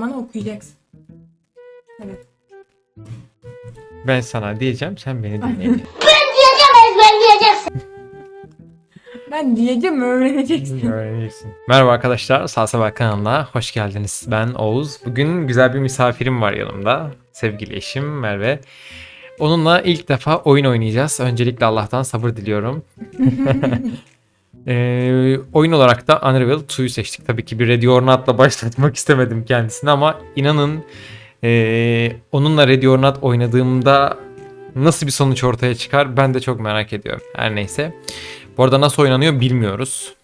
Bana okuyacaksın. Evet. Ben sana diyeceğim sen beni dinleyeceksin. Ben diyeceğim öğreneceksin. Öğreneceksin. Merhaba arkadaşlar Salsa kanalına hoş geldiniz. Ben Oğuz. Bugün güzel bir misafirim var yanımda. Sevgili eşim Merve. Onunla ilk defa oyun oynayacağız. Öncelikle Allah'tan sabır diliyorum. Ee, oyun olarak da Unravel 2'yu seçtik. Tabii ki bir Ready or Not'la başlatmak istemedim kendisini ama inanın ee, onunla Ready or Not oynadığımda nasıl bir sonuç ortaya çıkar ben de çok merak ediyorum. Her neyse. Bu arada nasıl oynanıyor bilmiyoruz.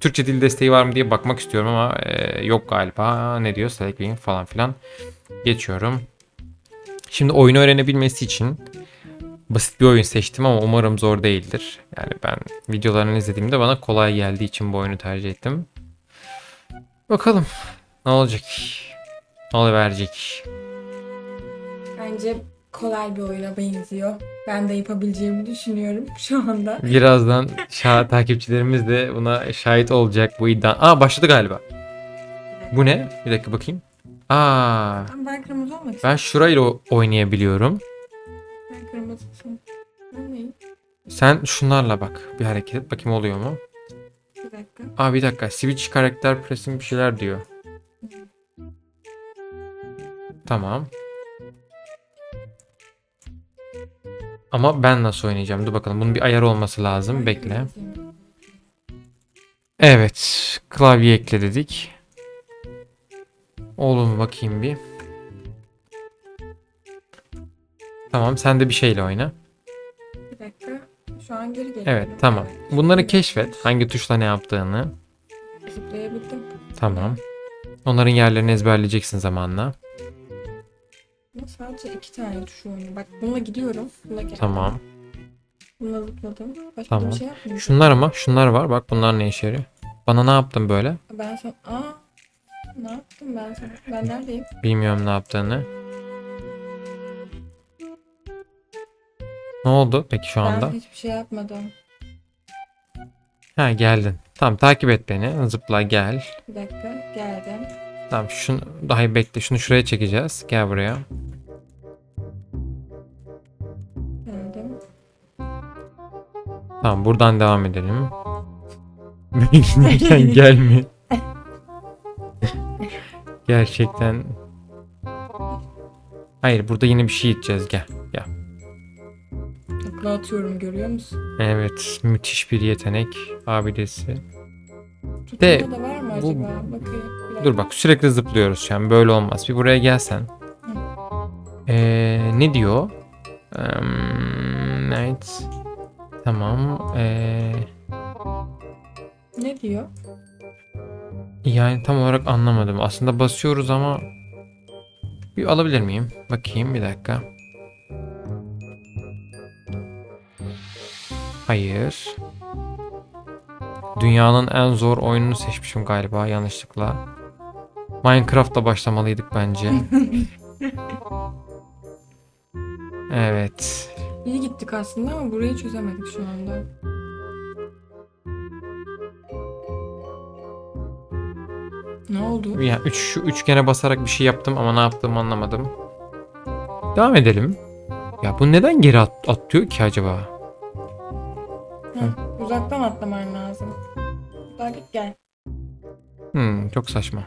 Türkçe dil desteği var mı diye bakmak istiyorum ama ee, yok galiba. Ne diyor? Select falan filan. Geçiyorum. Şimdi oyunu öğrenebilmesi için basit bir oyun seçtim ama umarım zor değildir. Yani ben videolarını izlediğimde bana kolay geldiği için bu oyunu tercih ettim. Bakalım ne olacak? Ne verecek? Bence kolay bir oyuna benziyor. Ben de yapabileceğimi düşünüyorum şu anda. Birazdan şah takipçilerimiz de buna şahit olacak bu iddia. Aa başladı galiba. Bu ne? Bir dakika bakayım. Aa, ben kırmızı olmak ben şurayla oynayabiliyorum. Neyim? Sen şunlarla bak. Bir hareket et bakayım oluyor mu? Bir dakika. Aa bir dakika. Switch karakter pressing bir şeyler diyor. Tamam. Ama ben nasıl oynayacağım? Dur bakalım. Bunun bir ayar olması lazım. Bekle. Evet. Klavye ekle dedik. Oğlum bakayım bir. Tamam sen de bir şeyle oyna. Bir dakika. Şu an geri geliyorum. Evet tamam. Bunları keşfet. Hangi tuşla ne yaptığını. Zıplayabildim. Tamam. Onların yerlerini ezberleyeceksin zamanla. Ama sadece iki tane tuşu oynuyor. Bak bununla gidiyorum. Bununla geldim. Tamam. Bununla zıpladım. Başka Tamam. bir şey yapmıyorum. Şunlar ama şunlar var. Bak bunlar ne işe yarıyor. Bana ne yaptın böyle? Ben sana... Aa! Ne yaptım ben sana? Ben neredeyim? Bilmiyorum ne yaptığını. Ne oldu peki şu anda? Ben hiçbir şey yapmadım. Ha geldin. Tamam takip et beni. Zıpla gel. Bir dakika. Geldim. Tamam şunu daha bekle. Şunu şuraya çekeceğiz. Gel buraya. Geldim. Tamam buradan devam edelim. Beklerken gelme. Gerçekten. Hayır burada yine bir şey içeceğiz gel. Gel. Takla atıyorum görüyor musun? Evet müthiş bir yetenek abidesi. Tutmada De, da var mı bu- acaba? Bakayım. Dur bak sürekli zıplıyoruz şu an böyle olmaz. Bir buraya gelsen. Ee, ne diyor? Um, evet. Tamam. Ee, Ne diyor? yani tam olarak anlamadım. Aslında basıyoruz ama bir alabilir miyim? Bakayım bir dakika. Hayır. Dünyanın en zor oyununu seçmişim galiba yanlışlıkla. Minecraft'la başlamalıydık bence. evet. İyi gittik aslında ama burayı çözemedik şu anda. Ne oldu? Ya üç, şu üçgene basarak bir şey yaptım ama ne yaptığımı anlamadım. Devam edelim. Ya bu neden geri at- atıyor ki acaba? Heh, uzaktan atlaman lazım. Daha git gel. Hmm, çok saçma.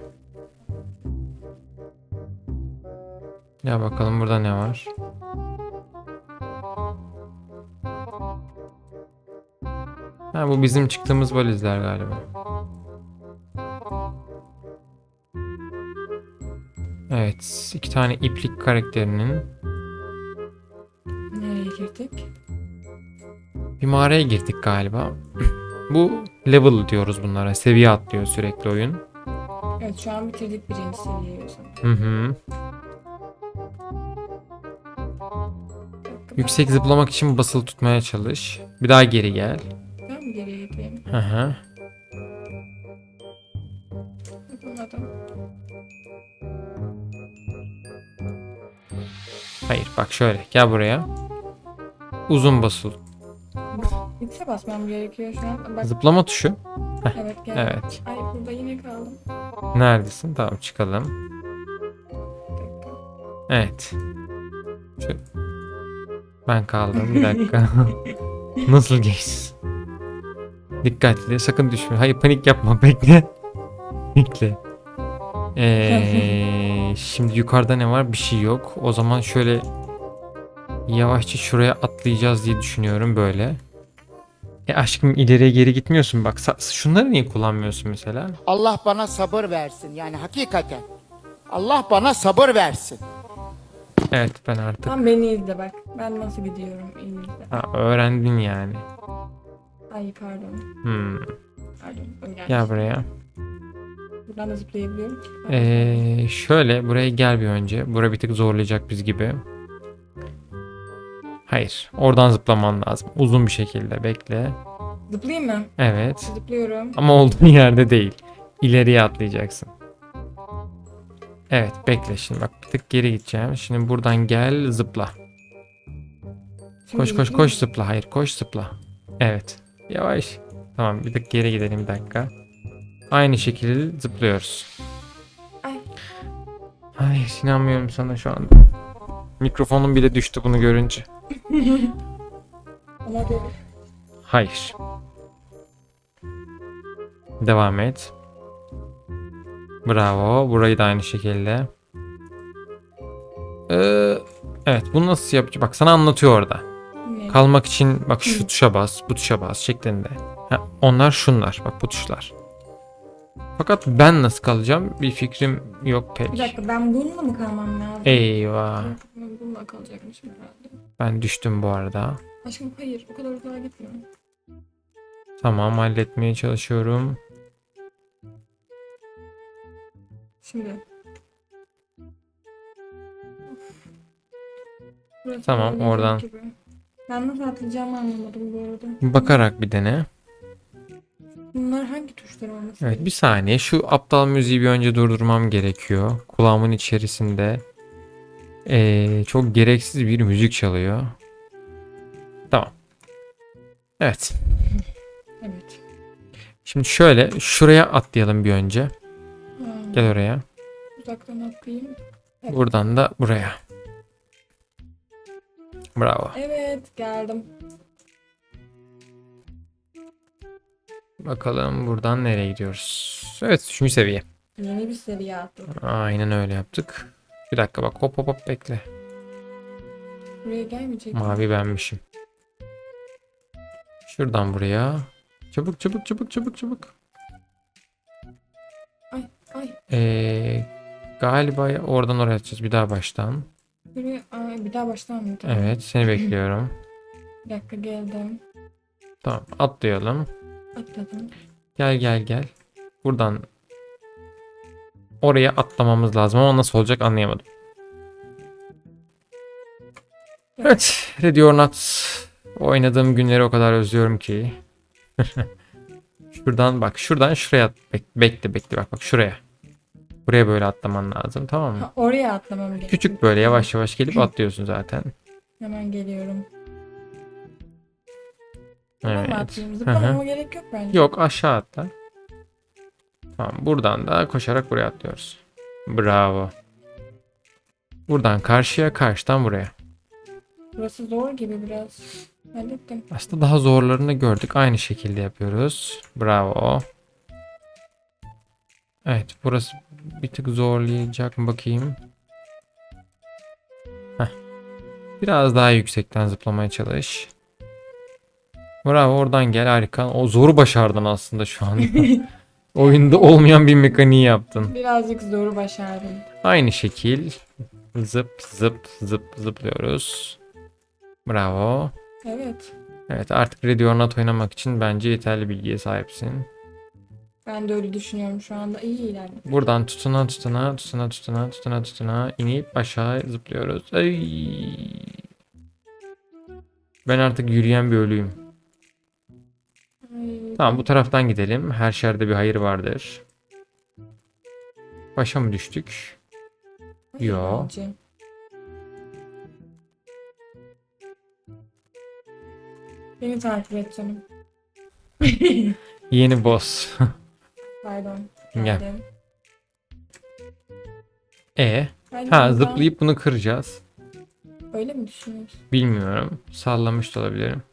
Ya bakalım burada ne var? Ha bu bizim çıktığımız valizler galiba. Evet, iki tane iplik karakterinin bir mağaraya girdik galiba. bu level diyoruz bunlara. Seviye atlıyor sürekli oyun. Evet şu an bitirdik birinci seviyeyi o zaman. Hı hı. Yüksek zıplamak için basılı tutmaya çalış. Bir daha geri gel. Ben, ben mi geriye gideyim? Hı hı. Yapamadım. Hayır bak şöyle gel buraya. Uzun basılı. X'e basmam gerekiyor şu an. Bak Zıplama tuşu. evet gel. Evet. Ay burada yine kaldım. Neredesin? Tamam çıkalım. Evet. Şu... Ben kaldım bir dakika. Nasıl geçsin? Dikkatli sakın düşme. Hayır panik yapma bekle. Bekle. Ee, şimdi yukarıda ne var? Bir şey yok. O zaman şöyle yavaşça şuraya atlayacağız diye düşünüyorum böyle. E aşkım ileriye geri gitmiyorsun bak. Sa- Şunları niye kullanmıyorsun mesela? Allah bana sabır versin. Yani hakikaten. Allah bana sabır versin. Evet ben artık Tam beni izle bak. Ben nasıl gidiyorum iyi izle. ha, öğrendin yani. Ay pardon. Hmm. Pardon. Öyle. Gel buraya. Buradan da zıplayabiliyorum. Ee, şöyle buraya gel bir önce. Bura bir tık zorlayacak biz gibi. Hayır. Oradan zıplaman lazım. Uzun bir şekilde bekle. Zıplayayım mı? Evet. Zıplıyorum. Ama olduğun yerde değil. İleriye atlayacaksın. Evet bekle şimdi bak bir tık geri gideceğim. Şimdi buradan gel zıpla. Şimdi Koş koş koş zıpla. Hayır koş zıpla. Evet. Yavaş. Tamam bir tık geri gidelim bir dakika. Aynı şekilde zıplıyoruz. Ay. Ay inanmıyorum sana şu anda. Mikrofonum bile düştü bunu görünce. Hayır. Devam et. Bravo. Burayı da aynı şekilde. Ee, evet bunu nasıl yapacağım? Bak sana anlatıyor orada. Ne? Kalmak için bak şu tuşa bas, bu tuşa bas şeklinde. Ha, onlar şunlar. Bak bu tuşlar. Fakat ben nasıl kalacağım? Bir fikrim yok pek. Bir dakika ben bununla mı kalmam lazım? Eyvah. Ben bununla kalacakmışım herhalde. Ben düştüm bu arada. Aşkım hayır o kadar uzağa gitmiyor. Tamam halletmeye çalışıyorum. Şimdi. Burası Tamam, oradan. gibi. Ben nasıl atlayacağımı anlamadım bu arada. Bakarak bir dene. Bunlar hangi tuşlar olması? Evet bir saniye şu aptal müziği bir önce durdurmam gerekiyor. Kulağımın içerisinde ee, çok gereksiz bir müzik çalıyor. Tamam. Evet. Evet. Şimdi şöyle şuraya atlayalım bir önce. Ha, Gel oraya. uzaktan atlayayım. Buradan da buraya. Bravo. Evet geldim. Bakalım buradan nereye gidiyoruz? Evet 3. seviye. Yeni bir seviye atladım. Aynen öyle yaptık. Bir dakika bak hop hop hop bekle. Buraya gelmeyecek. mi? Mavi benmişim. Şuradan buraya. Çabuk çabuk çabuk çabuk çabuk. Ay ay. Ee, galiba oradan oraya atacağız bir daha baştan. Buraya ay, bir daha baştan mı? Evet seni bekliyorum. Bir dakika geldim. Tamam atlayalım. Atladım. Gel gel gel. Buradan oraya atlamamız lazım ama nasıl olacak anlayamadım. Evet, Ready or Not oynadığım günleri o kadar özlüyorum ki. şuradan bak, şuradan şuraya at. Bek- bekle bekle bak bak şuraya. Buraya böyle atlaman lazım tamam mı? Ha, oraya atlamam gerekiyor. Küçük böyle yavaş yavaş gelip atlıyorsun zaten. Hemen geliyorum. Tamam Evet. Zıplamama gerek yok bence. Yok aşağı atla. Tamam buradan da koşarak buraya atlıyoruz. Bravo. Buradan karşıya karşıdan buraya. Burası zor gibi biraz. Hallettim. Aslında daha zorlarını gördük. Aynı şekilde yapıyoruz. Bravo. Evet burası bir tık zorlayacak mı bakayım. Heh. Biraz daha yüksekten zıplamaya çalış. Bravo oradan gel harika. O zoru başardın aslında şu anda. Oyunda olmayan bir mekaniği yaptın. Birazcık zoru başardım. Aynı şekil zıp zıp zıp zıplıyoruz. Bravo. Evet. Evet artık Not oynamak için bence yeterli bilgiye sahipsin. Ben de öyle düşünüyorum şu anda. İyi ilerledim. Buradan tutuna tutuna tutuna tutuna tutuna tutuna inip aşağı zıplıyoruz. Ay. Ben artık yürüyen bir ölüyüm. Tamam bu taraftan gidelim. Her şerde bir hayır vardır. Başa mı düştük? yo. Beni takip et canım. Yeni boss. Pardon. Gel. E Hadi Ha zıplayıp bunu kıracağız. Öyle mi düşünüyorsun? Bilmiyorum. Sallamış da olabilirim.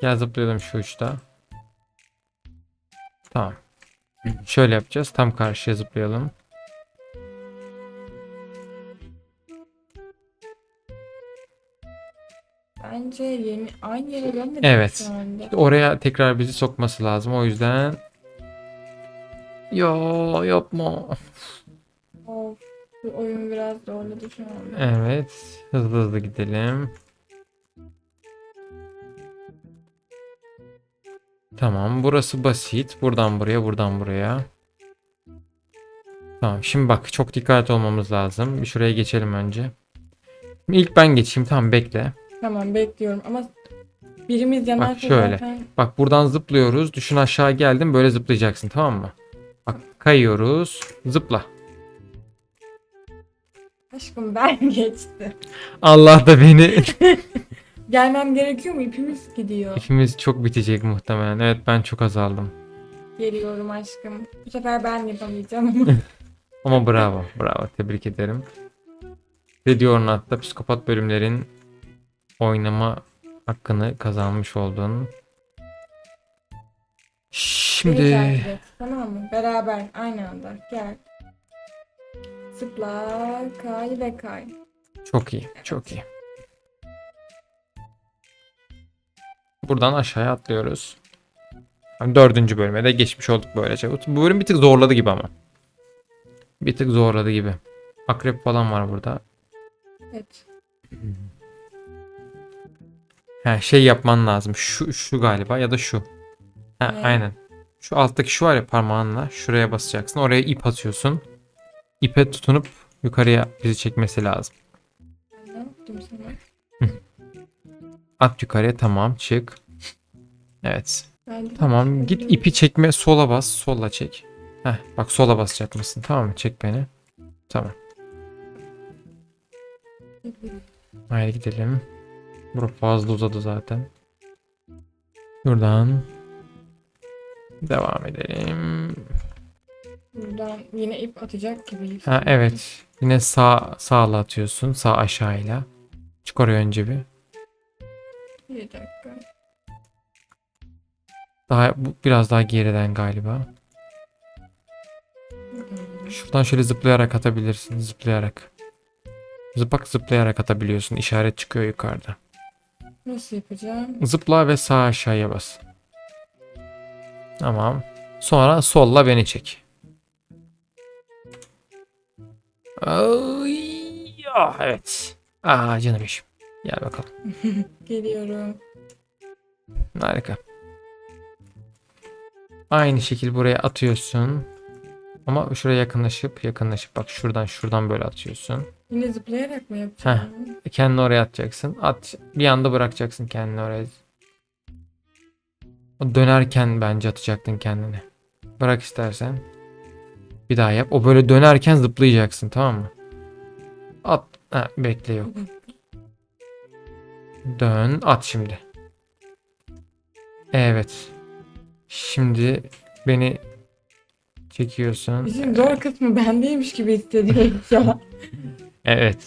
Gel zıplayalım şu uçta. Tamam. Şöyle yapacağız. Tam karşıya zıplayalım. Bence yeni aynı yere dönmedik Evet. şu anda. İşte oraya tekrar bizi sokması lazım. O yüzden... Yo yapma. Of, bu oyun biraz zorladı şu anda. Evet. Hızlı hızlı gidelim. Tamam. Burası basit. Buradan buraya, buradan buraya. Tamam. Şimdi bak çok dikkatli olmamız lazım. Bir şuraya geçelim önce. İlk ben geçeyim. Tamam bekle. Tamam bekliyorum ama birimiz yanarsa şöyle. zaten Bak buradan zıplıyoruz. Düşün aşağı geldim. Böyle zıplayacaksın. Tamam mı? Bak kayıyoruz. Zıpla. aşkım ben geçti. Allah da beni. Gelmem gerekiyor mu? İpimiz gidiyor. İpimiz çok bitecek muhtemelen. Evet ben çok azaldım. Geliyorum aşkım. Bu sefer ben yapamayacağım ama. Bravo, bravo. Tebrik ederim. Radio or Not'ta psikopat bölümlerin oynama hakkını kazanmış oldun. Beni Şimdi takip et, Tamam mı? Beraber aynı anda. Gel. Zıpla, kay ve kay. çok iyi, çok iyi. Buradan aşağıya atlıyoruz. Hani Dördüncü bölüme de geçmiş olduk böylece. Bu bölüm bir tık zorladı gibi ama. Bir tık zorladı gibi. Akrep falan var burada. Evet. Ha şey yapman lazım. Şu şu galiba ya da şu. Ha Ne? aynen. Şu alttaki şu var ya parmağınla şuraya basacaksın. Oraya ip atıyorsun. İpe tutunup yukarıya bizi çekmesi lazım. Ne yaptım sana? At yukarıya tamam çık. Evet. Ben de Tamam git ipi çekme sola bas sola çek. Heh bak sola basacak mısın tamam mı çek beni. Tamam. Haydi gidelim. Bura fazla uzadı zaten. Buradan devam edelim. Buradan yine ip atacak gibi. Ha evet. Yine sağ sağla atıyorsun. Sağ aşağıyla. Çık oraya önce bir. Bir dakika. Daha bu biraz daha geriden galiba. Şuradan şöyle zıplayarak atabilirsin. Zıplayarak. Zıpak zıplayarak atabiliyorsun. İşaret çıkıyor yukarıda. Nasıl yapacağım? Zıpla ve sağ aşağıya bas. Tamam. Sonra solla beni çek. Ay, ah, evet. Aa canım işim. Gel bakalım. Geliyorum. Harika. Aynı şekil buraya atıyorsun. Ama şuraya yakınlaşıp yakınlaşıp bak şuradan şuradan böyle atıyorsun. Yine zıplayarak mı yapacağım? Kendini oraya atacaksın. At bir anda bırakacaksın kendini oraya. O dönerken bence atacaktın kendini. Bırak istersen. Bir daha yap. O böyle dönerken zıplayacaksın tamam mı? At. Ha, bekle yok. Dön. At şimdi. Evet. Şimdi beni çekiyorsun. Bizim zor kısmı bendeymiş gibi hissediyorum şu an. Evet.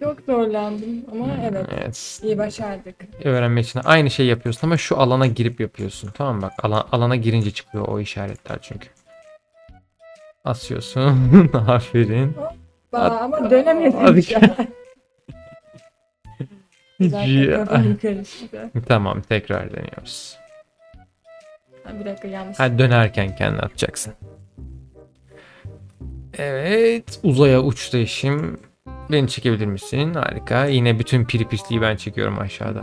Çok zorlandım ama evet. Evet. iyi başardık. öğrenmek için aynı şey yapıyorsun ama şu alana girip yapıyorsun. Tamam mı? Bak alan, alana girince çıkıyor o işaretler çünkü. Asıyorsun. Aferin. At- ama dönemedim. Zaten Hiç- kafam karıştı. tamam tekrar deniyoruz. Ha, bir dakika yanlış. Ha dönerken kendini atacaksın. Evet. Uzaya uçtu işim. Beni çekebilir misin? Harika. Yine bütün piri pisliği ben çekiyorum aşağıda.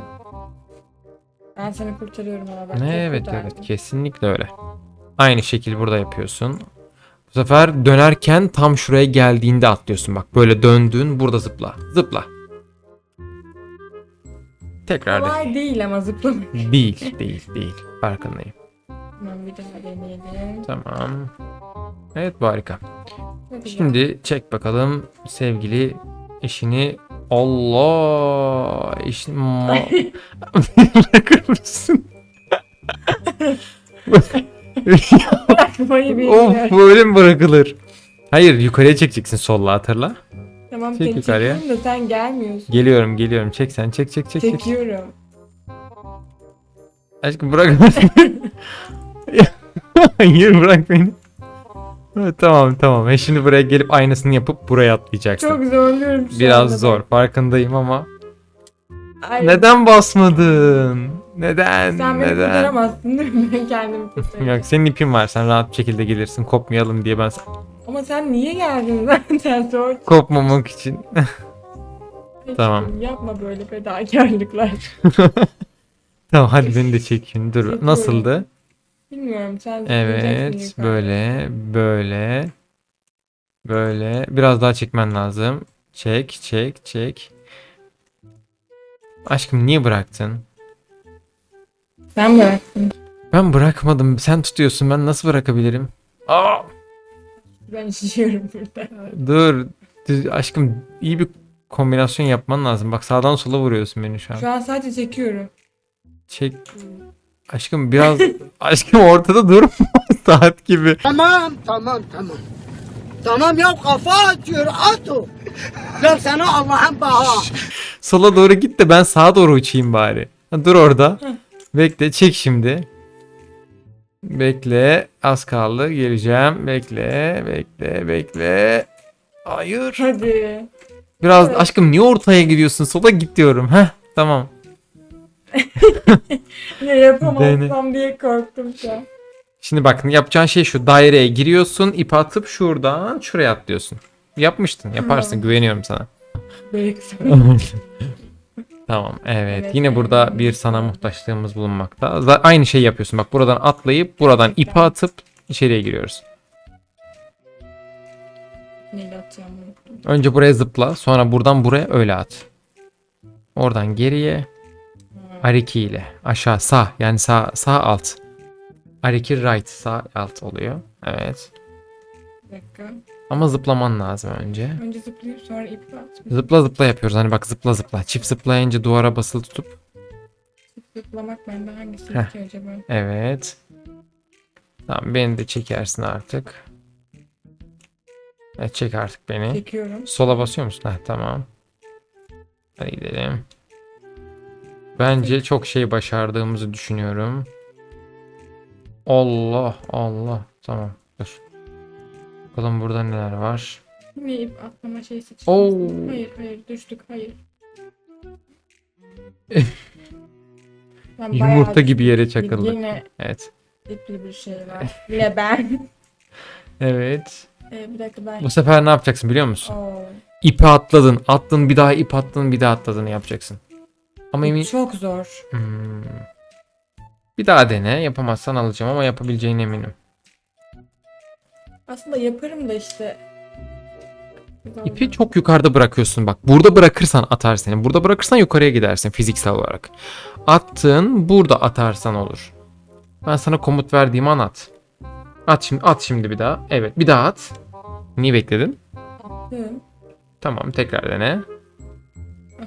Ben seni kurtarıyorum ama çok evet evet kesinlikle öyle. Aynı şekil burada yapıyorsun. Bu sefer dönerken tam şuraya geldiğinde atlıyorsun. Bak böyle döndün burada zıpla. Zıpla. Tekrar. Kolay değil ama zıplamak. Değil değil değil. Farkındayım. Tamam bir daha deneyelim. Tamam. Evet bu harika. Güzel. Şimdi çek bakalım sevgili eşini. Allah eşini ma- bırakır mısın? Bırakmayı of bilmiyorum. böyle mi bırakılır? Hayır yukarıya çekeceksin solla hatırla. Tamam Çek seni yukarıya. çekiyorum da sen gelmiyorsun. Geliyorum geliyorum. Çek sen çek çek çek. çek. Çekiyorum. Aşkım bırak beni. Hayır bırak beni. Evet, tamam tamam. E şimdi buraya gelip aynısını yapıp buraya atlayacaksın. Çok zorluyorum şu Biraz anda zor. Farkındayım ama. Ay, Neden basmadın? Neden? Sen beni Neden? kurtaramazsın değil mi? Kendimi kurtarırım. Yok senin ipin var. Sen rahat bir şekilde gelirsin. Kopmayalım diye ben Ama sen niye geldin zaten zor. kopmamak için. Tamam. Yapma böyle fedakarlıklar. tamam hadi beni de çek şimdi. Dur. Çekiyorum. Nasıldı? Bilmiyorum sen Evet. Böyle. Böyle. Böyle. Biraz daha çekmen lazım. Çek. Çek. Çek. Aşkım niye bıraktın? Sen bıraktın. Ben bırakmadım. Sen tutuyorsun. Ben nasıl bırakabilirim? Aa! Ben şişiyorum burada. Dur. Düz- Aşkım iyi bir kombinasyon yapman lazım. Bak sağdan sola vuruyorsun beni şu an. Şu an sadece çekiyorum. Çek. Aşkım biraz aşkım ortada durma saat gibi. Tamam tamam tamam. Tamam ya kafa atıyor at o. Ya sana Allah'ın baha. Sola doğru git de ben sağa doğru uçayım bari. Ha, dur orada. Bekle çek şimdi. Bekle az kaldı geleceğim. Bekle bekle bekle. Hayır. Hadi. Biraz Evet. aşkım niye ortaya gidiyorsun? Sola git diyorum. Heh tamam. Ne yapamazsam diye korktum şu an. Şimdi bak yapacağın şey şu. Daireye giriyorsun. ip atıp şuradan şuraya atlıyorsun. Yapmıştın. Yaparsın. Güveniyorum sana. Belki Tamam evet. Evet, Yine evet. burada bir sana muhtaçlığımız bulunmakta. Z- Aynı şeyi yapıyorsun. Bak buradan atlayıp buradan ipi atıp içeriye giriyoruz. Neyle atacağım? Önce buraya zıpla. Sonra buradan buraya öyle at. Oradan geriye. R2 ile. Aşağı sağ. Yani sağ, sağ alt. R2 right. Sağ alt oluyor. Evet. Bir dakika. Ama zıplaman lazım önce. Önce zıplayıp sonra ipi at. Zıpla zıpla yapıyoruz. Hani bak zıpla zıpla. Çift zıplayınca duvara basılı tutup. Zıplamak bende hangisi Heh. ki acaba? Evet. Tamam beni de çekersin artık. Evet çek artık beni. Çekiyorum. Sola basıyor musun? Heh, tamam. Hadi gidelim. Bence çok şey başardığımızı düşünüyorum. Allah Allah. Tamam dur. Bakalım burada neler var. Yine ip atlama şeysi çıkmasın. Oo. Hayır hayır düştük hayır. Ben Yumurta gibi yere düştüm. çakıldık. Yine Evet. ipli bir şey var. Yine ben. Evet. Ee, bir dakika ben. Bu sefer ne yapacaksın biliyor musun? Oo. İpi atladın. Attın bir daha ip attın bir daha atladın yapacaksın. Ama emin... Çok zor. Hmm. Bir daha dene. Yapamazsan alacağım ama yapabileceğine eminim. Aslında yaparım da işte. İpi çok yukarıda bırakıyorsun bak. Burada bırakırsan atar seni. Burada bırakırsan yukarıya gidersin fiziksel olarak. Attın burada atarsan olur. Ben sana komut verdiğim an at. At şimdi at şimdi bir daha. Evet bir daha at. Niye bekledin? Hı. Tamam tekrar dene.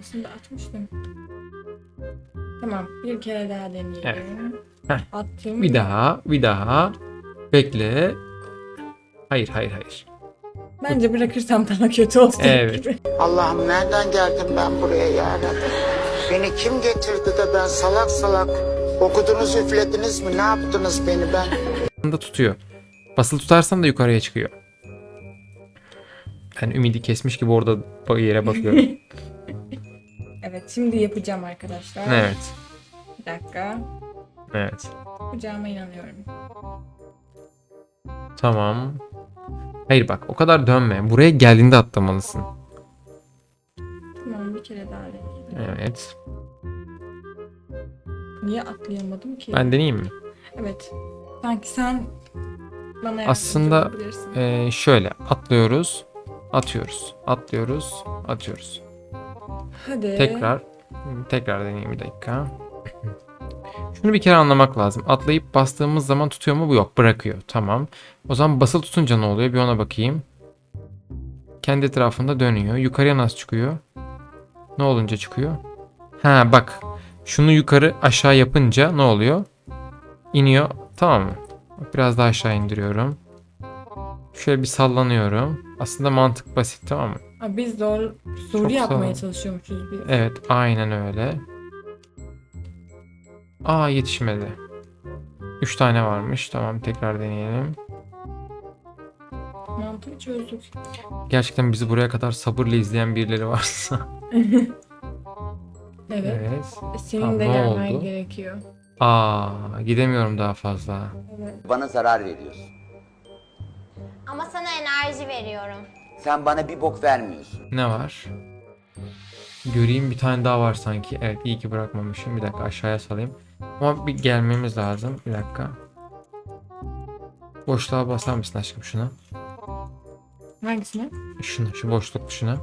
Aslında atmıştım. Tamam bir kere daha deneyelim. Evet. Heh. Attım. Bir daha bir daha. Bekle. Hayır hayır hayır. Bence bırakırsam daha kötü olacak Evet. gibi. Allah'ım nereden geldim ben buraya ya Rabbi? Beni kim getirdi de ben salak salak okudunuz üflediniz mi ne yaptınız beni ben? da tutuyor. Basılı tutarsan da yukarıya çıkıyor. Ben ümidi kesmiş gibi orada ba- yere bakıyorum. Evet şimdi yapacağım arkadaşlar. evet. Bir dakika. Evet. Yapacağıma inanıyorum. Tamam. Hayır bak o kadar dönme. Buraya geldiğinde atlamalısın. Tamam bir kere daha deneyeyim. Evet. Niye atlayamadım ki? Ben deneyeyim mi? Evet. Sanki sen bana yardımcı Aslında- olabilirsin. Ee, şöyle atlıyoruz. Atıyoruz. Atlıyoruz. Atıyoruz. Hadi. Tekrar. Tekrar deneyeyim bir dakika. Şunu bir kere anlamak lazım. Atlayıp bastığımız zaman tutuyor mu? Bu yok. Bırakıyor. Tamam. O zaman basılı tutunca ne oluyor? Bir ona bakayım. Kendi etrafında dönüyor. Yukarıya nasıl çıkıyor? Ne olunca çıkıyor? Ha bak. Şunu yukarı aşağı yapınca ne oluyor? İniyor. Tamam mı? Biraz daha aşağı indiriyorum. Şöyle bir sallanıyorum. Aslında mantık basit tamam mı? Biz zor soru Çok yapmaya sağ ol. çalışıyormuşuz biz. Evet aynen öyle. Aa yetişmedi. 3 tane varmış. Tamam tekrar deneyelim. Mantığı çözdük. Gerçekten bizi buraya kadar sabırla izleyen birileri varsa. Evet. evet. Senin Tamam, de gelmen oldu? gerekiyor. Aa gidemiyorum daha fazla. Evet. Bana zarar veriyorsun. Ama sana enerji veriyorum. Sen bana bir bok vermiyorsun. Ne var? Göreyim bir tane daha var sanki. Evet iyi ki bırakmamışım. Bir dakika aşağıya salayım. Ama bir gelmemiz lazım. Bir dakika. Boşluğa basar mısın aşkım şuna? Hangisine? Şuna, şu boşluk şuna.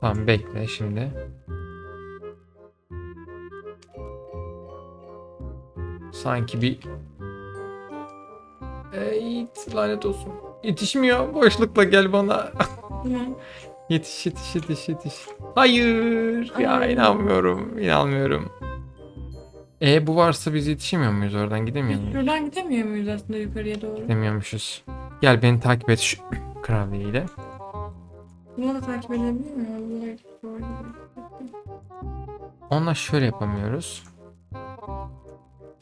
Tamam bekle şimdi. Sanki bir... Eğit lanet olsun. Yetişmiyor. Boşlukla gel bana. Yetiş yetiş yetiş yetiş. Hayır. Ya Ay. inanmıyorum. İnanmıyorum. E bu varsa biz yetişemiyor muyuz oradan gidemiyor muyuz? Şuradan gidemiyor muyuz aslında yukarıya doğru? Gidemiyormuşuz. Gel beni takip et şu klavyeyle. Bunu da takip edebilir miyim? Onunla şöyle yapamıyoruz.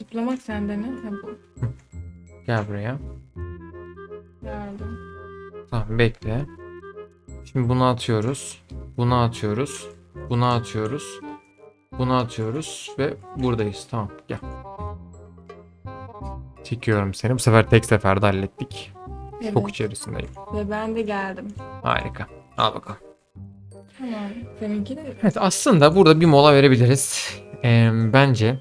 Zıplamak sende ne? Ha, bu. Gel buraya. Yardım. Tamam bekle. Şimdi bunu atıyoruz. Bunu atıyoruz. Bunu atıyoruz. Bunu atıyoruz ve buradayız. Tamam gel. Çekiyorum seni. Bu sefer tek seferde hallettik. Evet. Çok içerisindeyim. Ve ben de geldim. Harika. Al bakalım. Tamam. Seninki de Evet aslında burada bir mola verebiliriz. Ee, bence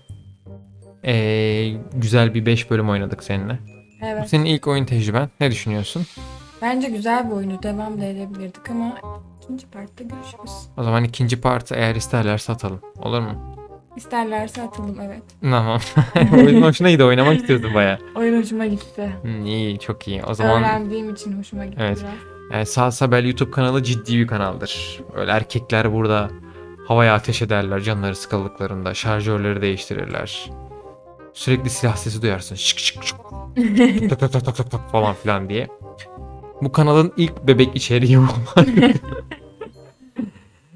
ee, güzel bir 5 bölüm oynadık seninle. Bu Evet. senin ilk oyun tecrüben. Ne düşünüyorsun? Bence güzel bir oyunu devam da edebilirdik ama ikinci partta görüşürüz. O zaman ikinci partı eğer isterlerse atalım. Olur mu? İsterlerse atalım evet. Tamam. Oyun hoşuna gitti. Oynamak istiyordun baya. Oyun hoşuma gitti. Hmm, iyi çok iyi. O zaman Öğrendiğim için hoşuma gitti Evet. biraz. yani Salsa Bell YouTube kanalı ciddi bir kanaldır. Böyle erkekler burada havaya ateş ederler canları sıkıldıklarında. Şarjörleri değiştirirler. Sürekli silah sesi duyarsın. Şık şık şık. tak tak tak tak tak tak falan filan diye. Bu kanalın ilk bebek içeriği bu.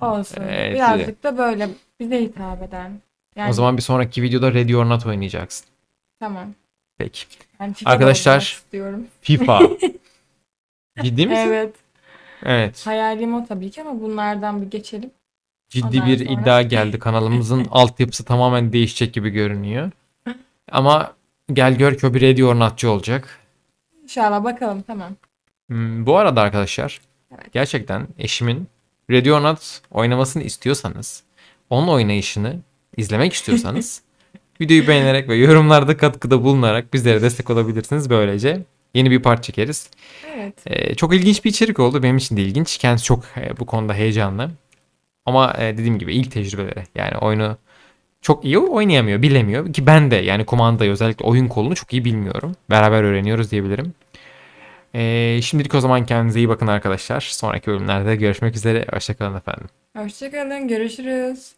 Olsun. Evet. Birazcık da böyle bize hitap eden. Yani o zaman bir sonraki videoda Ready or Not oynayacaksın. tamam. Peki. FIFA'da Arkadaşlar-. FIFA. Ciddi misin? Evet. Evet. Hayalim o tabii ki ama bunlardan bir geçelim. Ciddi Ondan bir sonra- iddia geldi. Kanalımızın altyapısı tamamen değişecek gibi görünüyor. Ama gel gör ki o bir Ready or Not'cu olacak. İnşallah bakalım tamam. Hmm, bu arada arkadaşlar Evet. gerçekten eşimin Not oynamasını istiyorsanız onun oynayışını izlemek istiyorsanız videoyu beğenerek ve yorumlarda katkıda bulunarak bizlere destek olabilirsiniz. Böylece yeni bir part çekeriz. Evet. Ee, çok ilginç bir içerik oldu. Benim için de ilginç. Kendisi çok e, bu konuda heyecanlı. Ama e, dediğim gibi ilk tecrübeleri. Yani oyunu çok iyi oynayamıyor, bilemiyor. Ki ben de yani kumandayı özellikle oyun kolunu çok iyi bilmiyorum. Beraber öğreniyoruz diyebilirim. Ee, şimdilik o zaman kendinize iyi bakın arkadaşlar. Sonraki bölümlerde görüşmek üzere. Hoşçakalın efendim. Hoşçakalın. Görüşürüz.